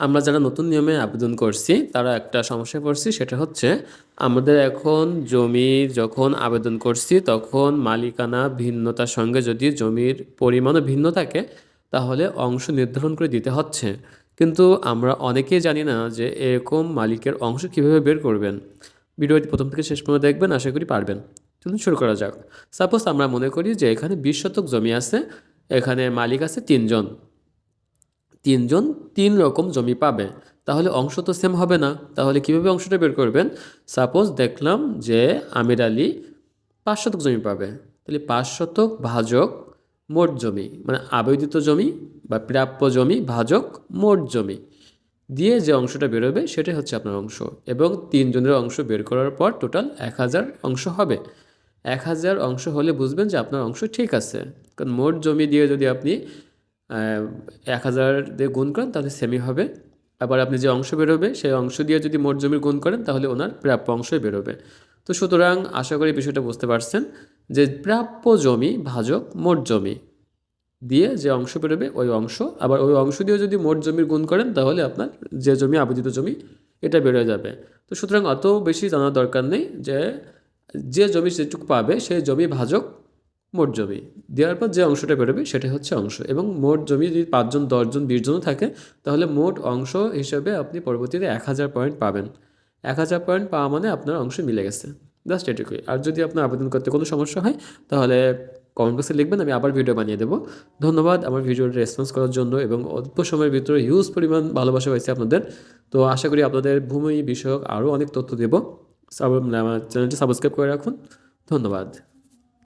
আমরা যারা নতুন নিয়মে আবেদন করছি, তারা একটা সমস্যায় পড়ছি, সেটা হচ্ছে আমাদের এখন জমি যখন আবেদন করছি, তখন মালিকানা ভিন্নতার সঙ্গে যদি জমির পরিমাণও ভিন্ন থাকে, তাহলে অংশ নির্ধারণ করে দিতে হচ্ছে। কিন্তু আমরা অনেকেই জানি না যে এরকম মালিকের অংশ কীভাবে বের করবেন। ভিডিওটি প্রথম থেকে শেষ পর্যন্ত দেখবেন, আশা করি পারবেন। চলুন শুরু করা যাক। সাপোজ আমরা মনে করি যে এখানে বিশ শতক জমি আছে, এখানে মালিক আছে তিনজন। তিনজন তিন রকম জমি পাবে। তাহলে অংশ তো সেম হবে না। তাহলে কীভাবে অংশটা বের করবেন? সাপোজ দেখলাম যে আমির আলী পাঁচ শতক জমি পাবে। তাহলে পাঁচ শতক ভাজক মোট জমি মানে আবেদিত জমি বা প্রাপ্য জমি ভাজক মোট জমি। দিয়ে যে অংশটা বেরোবে সেটাই হচ্ছে আপনার অংশ। এবং তিনজনের অংশ বের করার পর টোটাল এক হাজার অংশ হবে। এক হাজার অংশ হলে বুঝবেন যে আপনার অংশ ঠিক আছে। কারণ মোট জমি দিয়ে যদি আপনি এক হাজার দিয়ে গুণ করেন, তাহলে সেমি হবে। আবার আপনি যে অংশ বেরোবে, সেই অংশ দিয়ে যদি মোট জমির গুণ করেন, তাহলে ওনার প্রাপ্য অংশই বেরোবে। তো সুতরাং আশা করি বিষয়টা বুঝতে পারছেন যে প্রাপ্য জমি, ভাজক মোট জমি দিয়ে যে অংশ বেরোবে, ওই অংশ। আবার ওই অংশ দিয়ে যদি মোট জমির গুণ করেন, তাহলে আপনার যে জমি আবেদিত জমি, এটা বেরোয় যাবে। তো সুতরাং অত বেশি জানার দরকার নেই যে যে জমি যেটুকু পাবে, সেই জমি ভাজক মোট জমি। দেওয়ার পর যে অংশটা বেরোবে সেটা হচ্ছে অংশ এবং মোট জমি যদি পাঁচজন, দশজন, বিশজনও থাকে, তাহলে মোট অংশ হিসেবে আপনি পরবর্তীতে এক হাজার পয়েন্ট পাবেন। এক হাজার পয়েন্ট পাওয়া মানে আপনার অংশ মিলে গেছে। জাস্ট এটুকুই আর যদি আপনার আবেদন করতে কোনো সমস্যা হয়, তাহলে কমেন্ট বক্সে লিখবেন, আমি আবার ভিডিও বানিয়ে দেবো। ধন্যবাদ আমার ভিডিওর রেসপন্স করার জন্য এবং অল্প সময়ের ভিতরে হিউজ পরিমাণ ভালোবাসা হয়েছে আপনাদের। তো আশা করি আপনাদের ভূমি বিষয়ক আরও অনেক তথ্য দেবো। আমার চ্যানেলটি সাবস্ক্রাইব করে রাখুন। ধন্যবাদ।